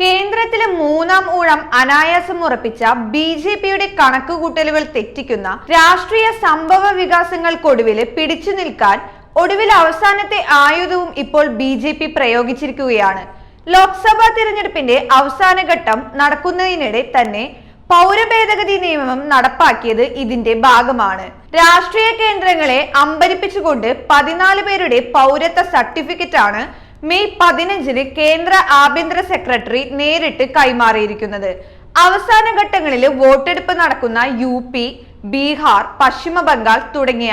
കേന്ദ്രത്തിലെ മൂന്നാം ഊഴം അനായാസം ഉറപ്പിച്ച ബി ജെ പിയുടെ കണക്കുകൂട്ടലുകൾ തെറ്റിക്കുന്ന രാഷ്ട്രീയ സംഭവ വികാസങ്ങൾക്കൊടുവിൽ പിടിച്ചു നിൽക്കാൻ ഒടുവിൽ അവസാനത്തെ ആയുധവും ഇപ്പോൾ ബി ജെ പി പ്രയോഗിച്ചിരിക്കുകയാണ്. ലോക്സഭാ തിരഞ്ഞെടുപ്പിന്റെ അവസാന ഘട്ടം നടക്കുന്നതിനിടെ തന്നെ പൗരഭേദഗതി നിയമം നടപ്പാക്കിയത് ഇതിന്റെ ഭാഗമാണ്. രാഷ്ട്രീയ കേന്ദ്രങ്ങളെ അമ്പരിപ്പിച്ചുകൊണ്ട് പതിനാല് പേരുടെ പൗരത്വ സർട്ടിഫിക്കറ്റാണ് മെയ് പതിനഞ്ചിന് കേന്ദ്ര ആഭ്യന്തര സെക്രട്ടറി നേരിട്ട് കൈമാറിയിരിക്കുന്നത്. അവസാന ഘട്ടങ്ങളിൽ വോട്ടെടുപ്പ് നടക്കുന്ന യു പി ബീഹാർ പശ്ചിമ ബംഗാൾ തുടങ്ങിയ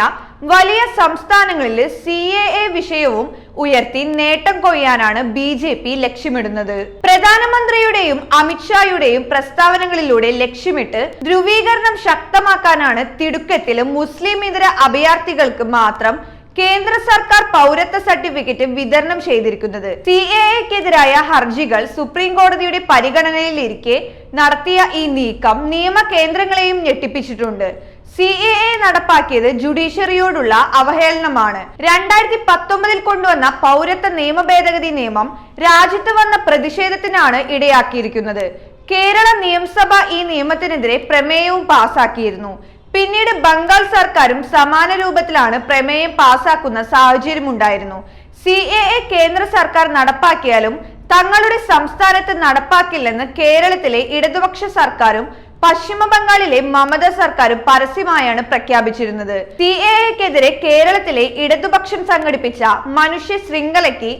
വലിയ സംസ്ഥാനങ്ങളിൽ സി എ എ വിഷയവും ഉയർത്തി നേട്ടം കൊയ്യാനാണ് ബി ജെ പി ലക്ഷ്യമിടുന്നത്. പ്രധാനമന്ത്രിയുടെയും അമിത്ഷായുടെയും പ്രസ്താവനകളിലൂടെ ലക്ഷ്യമിട്ട് ധ്രുവീകരണം ശക്തമാക്കാനാണ് തിടുക്കത്തിൽ മുസ്ലിം ഇതര അഭയാർത്ഥികൾക്ക് മാത്രം കേന്ദ്ര സർക്കാർ പൗരത്വ സർട്ടിഫിക്കറ്റ് വിതരണം ചെയ്തിരിക്കുന്നത്. സി എ എക്കെതിരായ ഹർജികൾ സുപ്രീം കോടതിയുടെ പരിഗണനയിലിരിക്കെ നടത്തിയ ഈ നീക്കം നിയമ കേന്ദ്രങ്ങളെയും ഞെട്ടിപ്പിച്ചിട്ടുണ്ട്. സി എ എ നടപ്പാക്കിയത് ജുഡീഷ്യറിയോടുള്ള അവഹേളനമാണ്. രണ്ടായിരത്തി പത്തൊമ്പതിൽ കൊണ്ടുവന്ന പൗരത്വ നിയമ ഭേദഗതി നിയമം രാജ്യത്ത് വന്ന പ്രതിഷേധത്തിനാണ് ഇടയാക്കിയിരിക്കുന്നത്. കേരള നിയമസഭ ഈ നിയമത്തിനെതിരെ പ്രമേയവും പാസാക്കിയിരുന്നു. പിന്നീട് ബംഗാൾ സർക്കാരും സമാന രൂപത്തിലാണ് പ്രമേയം പാസാക്കുന്ന സാഹചര്യമുണ്ടായിരുന്നു. സി എ എ കേന്ദ്ര സർക്കാർ നടപ്പാക്കിയാലും തങ്ങളുടെ സംസ്ഥാനത്ത് നടപ്പാക്കില്ലെന്ന് കേരളത്തിലെ ഇടതുപക്ഷ സർക്കാരും പശ്ചിമ ബംഗാളിലെ മമത സർക്കാരും പരസ്യമായാണ് പ്രഖ്യാപിച്ചിരുന്നത്. സി എ എക്കെതിരെ കേരളത്തിലെ ഇടതുപക്ഷം സംഘടിപ്പിച്ച മനുഷ്യ ശൃംഖലയ്ക്ക്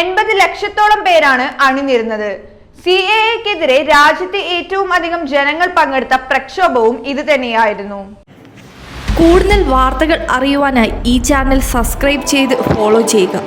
എൺപത് ലക്ഷത്തോളം പേരാണ് അണിനിരുന്നത്. സി എ എക്കെതിരെ രാജ്യത്തെ ഏറ്റവും അധികം ജനങ്ങൾ പങ്കെടുത്ത പ്രക്ഷോഭവും ഇത് തന്നെയായിരുന്നു. കൂടുതൽ വാർത്തകൾ അറിയുവാനായി ഈ ചാനൽ സബ്സ്ക്രൈബ് ചെയ്ത് ഫോളോ ചെയ്യുക.